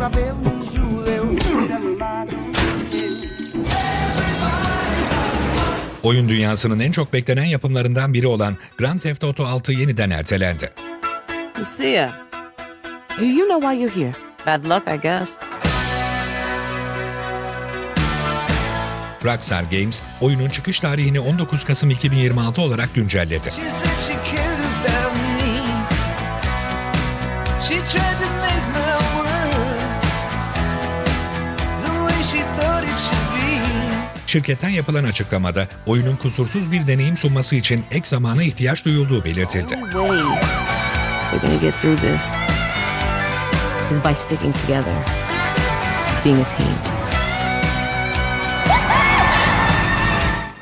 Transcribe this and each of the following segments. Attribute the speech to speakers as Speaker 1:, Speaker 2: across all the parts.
Speaker 1: frappé un jouet.
Speaker 2: Oyun dünyasının en çok beklenen yapımlarından biri olan Grand Theft Auto 6 yeniden ertelendi.
Speaker 3: Lucia, do you know why you're here?
Speaker 4: Bad luck, I guess.
Speaker 2: Rockstar Games, oyunun çıkış tarihini 19 Kasım 2026 olarak güncelledi.
Speaker 1: She
Speaker 2: Şirketten yapılan açıklamada oyunun kusursuz bir deneyim sunması için ek zamana ihtiyaç duyulduğu belirtildi.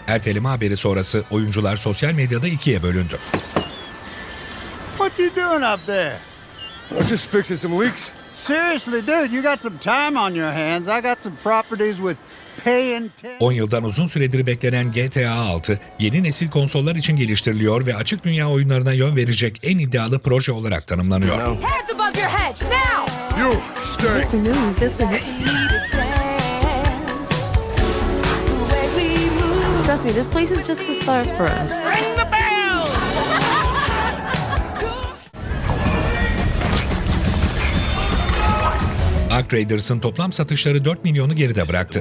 Speaker 2: Erteleme haberi sonrası oyuncular sosyal medyada ikiye bölündü.
Speaker 5: What you doing up there?
Speaker 6: I'm just fixing some leaks.
Speaker 5: Seriously, dude, you got some time on your hands. I got some properties with
Speaker 2: 10 yıldan uzun süredir beklenen GTA 6 yeni nesil konsollar için geliştiriliyor ve açık dünya oyunlarına yön verecek en iddialı proje olarak tanımlanıyor.
Speaker 4: Heads above your head, now!
Speaker 6: You stay.
Speaker 4: The news, isn't it? Trust me, this place is just the start for us.
Speaker 2: Ark Raiders'ın toplam satışları 4 milyonu geride bıraktı.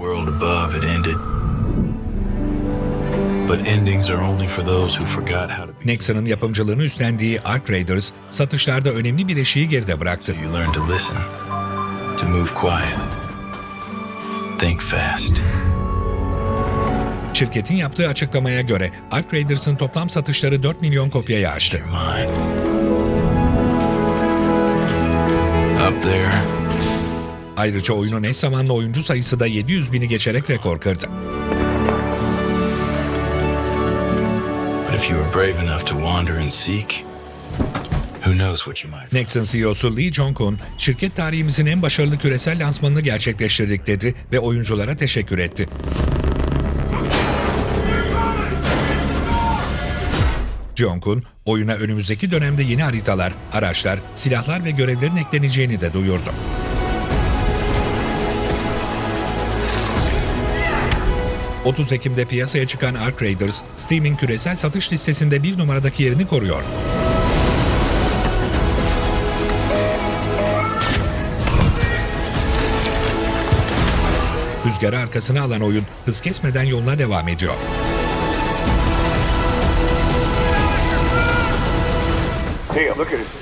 Speaker 2: Nexon'ın yapımcılığını üstlendiği Ark Raiders satışlarda önemli bir eşiği geride bıraktı. Şirketin yaptığı açıklamaya göre Ark Raiders'ın toplam satışları 4 milyon kopyayı aştı.
Speaker 7: Up there,
Speaker 2: Ayrıca oyunun eş zamanlı oyuncu sayısı da 700 bini geçerek rekor kırdı.
Speaker 7: but if you were brave enough to wander and seek, who knows what you might find.
Speaker 2: Nexon CEO'su Lee Jong-un, şirket tarihimizin en başarılı küresel lansmanını gerçekleştirdik dedi ve oyunculara teşekkür etti. Jong-un, oyuna önümüzdeki dönemde yeni haritalar, araçlar, silahlar ve görevlerin ekleneceğini de duyurdu. ...30 Ekim'de piyasaya çıkan Ark Raiders, Steam'in küresel satış listesinde bir numaradaki yerini koruyor. Rüzgarı arkasına alan oyun hız kesmeden yoluna devam ediyor.
Speaker 6: Hey, look at this.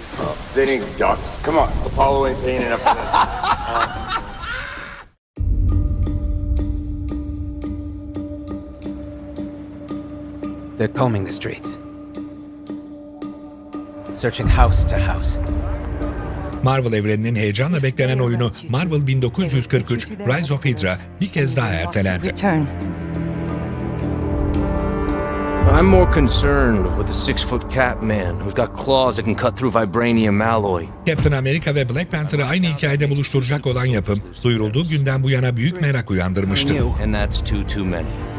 Speaker 6: They ain't ducks. Come on, Apollo ain't paying enough for this.
Speaker 8: They're combing the streets. Searching house to house.
Speaker 2: Marvel evreninin heyecanla beklenen oyunu Marvel 1943 Rise of Hydra bir kez daha ertelendi.
Speaker 9: I'm more concerned with the six foot cat man who's got claws that can cut through vibranium alloy.
Speaker 2: Captain America ve Black Panther'ı aynı hikayede buluşturacak olan yapım, duyurulduğu günden bu yana büyük merak uyandırmıştı.
Speaker 9: And that's too, too many.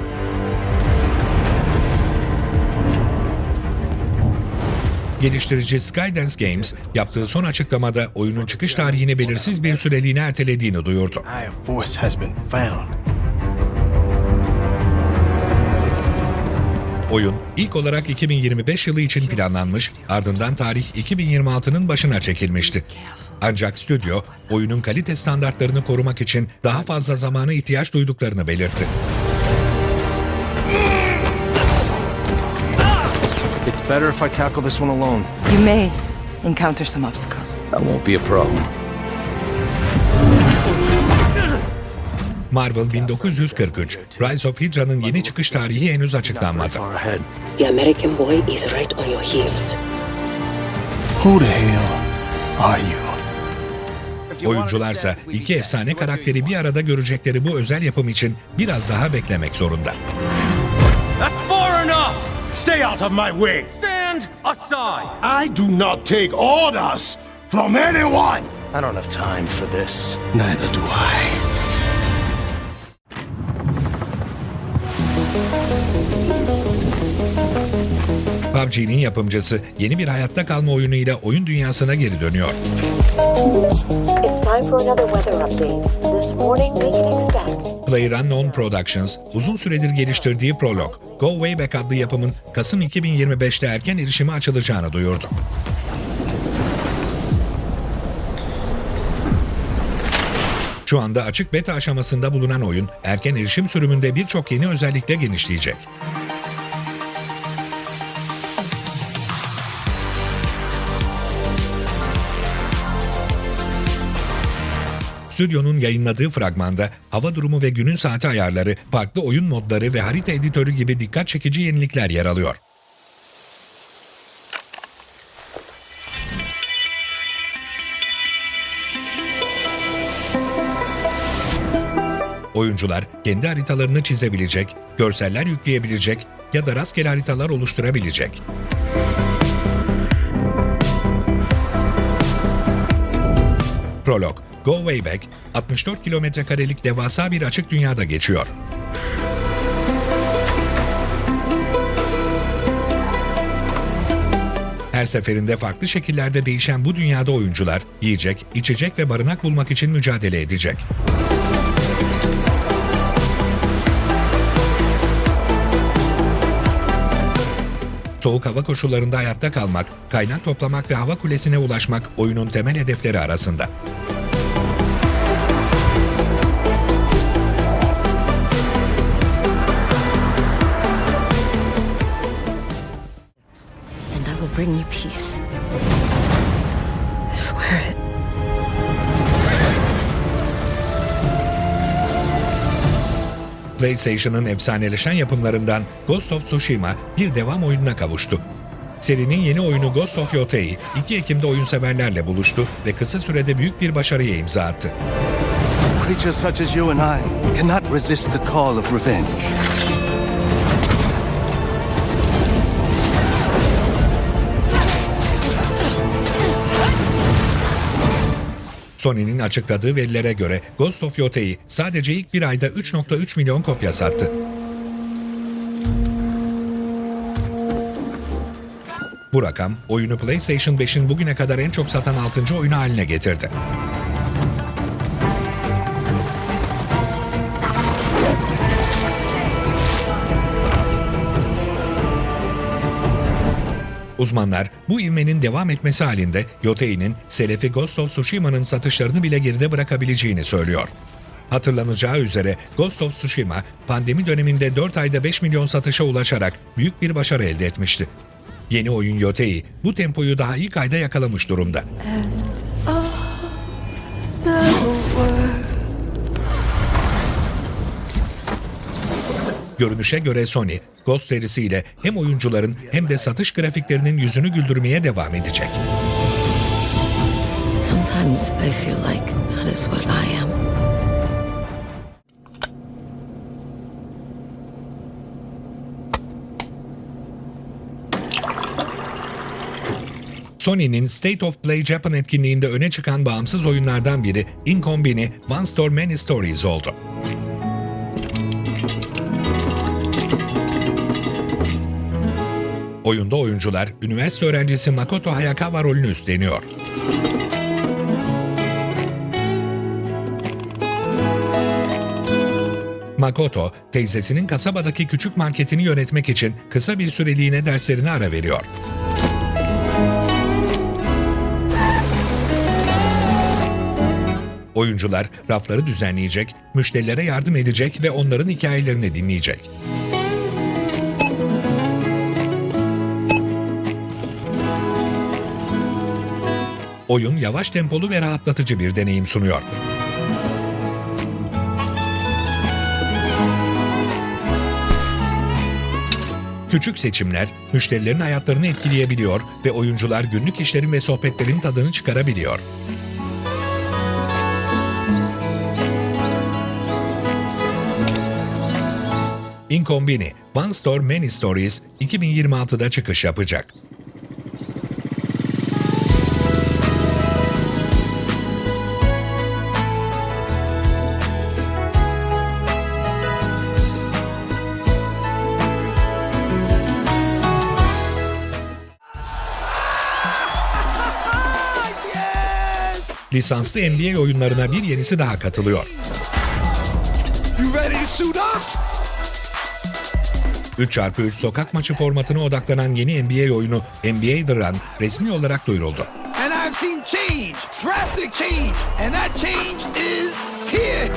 Speaker 2: Geliştirici Skydance Games, yaptığı son açıklamada oyunun çıkış tarihini belirsiz bir süreliğine ertelediğini duyurdu. Oyun ilk olarak 2025 yılı için planlanmış, ardından tarih 2026'nın başına çekilmişti. Ancak stüdyo, oyunun kalite standartlarını korumak için daha fazla zamana ihtiyaç duyduklarını belirtti.
Speaker 9: Better if I tackle this one alone.
Speaker 3: You may encounter some obstacles.
Speaker 9: That won't be a problem.
Speaker 2: Marvel 1943, Rise of Hydra'nın yeni çıkış tarihi henüz açıklanmadı.
Speaker 10: The American boy is right on your heels.
Speaker 11: Who the hell are you?
Speaker 2: Oyuncularsa iki efsane karakteri bir arada görecekleri bu özel yapım için biraz daha beklemek zorunda.
Speaker 9: That's far enough!
Speaker 5: Stay out of my way.
Speaker 9: Stand aside!
Speaker 5: I do not take orders from anyone.
Speaker 9: I don't have time for this.
Speaker 11: Neither do I.
Speaker 2: PUBG'nin yapımcısı yeni bir hayatta kalma oyunuyla oyun dünyasına geri dönüyor. PlayerUnknown Productions uzun süredir geliştirdiği Prolog, Go Way Back adlı yapımın Kasım 2025'te erken erişime açılacağını duyurdu. Şu anda açık beta aşamasında bulunan oyun, erken erişim sürümünde birçok yeni özellikle genişleyecek. Stüdyonun yayınladığı fragmanda hava durumu ve günün saati ayarları, farklı oyun modları ve harita editörü gibi dikkat çekici yenilikler yer alıyor. Oyuncular kendi haritalarını çizebilecek, görseller yükleyebilecek ya da rastgele haritalar oluşturabilecek. Prolog, Go Way Back, 64 kilometre karelik devasa bir açık dünyada geçiyor. Her seferinde farklı şekillerde değişen bu dünyada oyuncular yiyecek, içecek ve barınak bulmak için mücadele edecek. Soğuk hava koşullarında hayatta kalmak, kaynak toplamak ve hava kulesine ulaşmak oyunun temel hedefleri arasında.
Speaker 4: Bring you peace. I swear it.
Speaker 2: PlayStation'ın efsaneleşen yapımlarından Ghost of Tsushima bir devam oyununa kavuştu. Serinin yeni oyunu Ghost of Yotei 2 Ekim'de oyunseverlerle buluştu ve kısa sürede büyük bir başarıya imza attı.
Speaker 11: Creatures such as you and I cannot resist the call of revenge.
Speaker 2: Sony'nin açıkladığı verilere göre Ghost of Yotei sadece ilk bir ayda 3.3 milyon kopya sattı. Bu rakam oyunu PlayStation 5'in bugüne kadar en çok satan 6. oyunu haline getirdi. Uzmanlar bu ivmenin devam etmesi halinde Yotei'nin Selefi Ghost of Tsushima'nın satışlarını bile geride bırakabileceğini söylüyor. Hatırlanacağı üzere Ghost of Tsushima pandemi döneminde 4 ayda 5 milyon satışa ulaşarak büyük bir başarı elde etmişti. Yeni oyun Yotei bu tempoyu daha ilk ayda yakalamış durumda. Görünüşe göre Sony, Ghost serisiyle hem oyuncuların hem de satış grafiklerinin yüzünü güldürmeye devam edecek.
Speaker 4: Sometimes I feel like that is what I am.
Speaker 2: Sony'nin State of Play Japan etkinliğinde öne çıkan bağımsız oyunlardan biri Incombini One Store Many Stories oldu. Oyunda oyuncular üniversite öğrencisi Makoto Hayakawa rolünü üstleniyor. Makoto, teyzesinin kasabadaki küçük marketini yönetmek için kısa bir süreliğine derslerine ara veriyor. Oyuncular rafları düzenleyecek, müşterilere yardım edecek ve onların hikayelerini dinleyecek. Oyun yavaş tempolu ve rahatlatıcı bir deneyim sunuyor. Küçük seçimler müşterilerin hayatlarını etkileyebiliyor ve oyuncular günlük işlerin ve sohbetlerin tadını çıkarabiliyor. Incombini, One Store Many Stories 2026'da çıkış yapacak. Lisanslı NBA oyunlarına bir yenisi daha katılıyor.
Speaker 1: You ready to suit up?
Speaker 2: 3x3 sokak maçı formatına odaklanan yeni NBA oyunu NBA The Run resmi olarak duyuruldu.
Speaker 1: I've seen change, drastic change, and that change is here.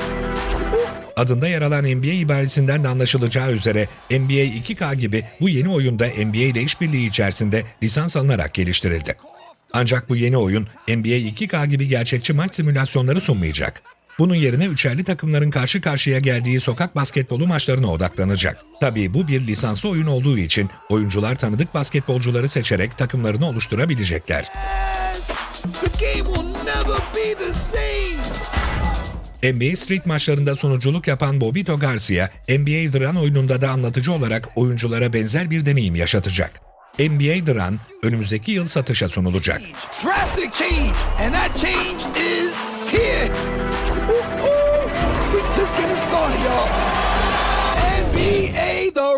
Speaker 2: Adında yer alan NBA ibaresinden de anlaşılacağı üzere NBA 2K gibi bu yeni oyunda NBA ile işbirliği içerisinde lisans alınarak geliştirildi. Ancak bu yeni oyun NBA 2K gibi gerçekçi maç simülasyonları sunmayacak. Bunun yerine üçerli takımların karşı karşıya geldiği sokak basketbolu maçlarına odaklanacak. Tabii bu bir lisanslı oyun olduğu için oyuncular tanıdık basketbolcuları seçerek takımlarını oluşturabilecekler. NBA Street maçlarında sunuculuk yapan Bobito Garcia, NBA The Run oyununda da anlatıcı olarak oyunculara benzer bir deneyim yaşatacak. NBA The önümüzdeki yıl satışa sunulacak.
Speaker 1: NBA The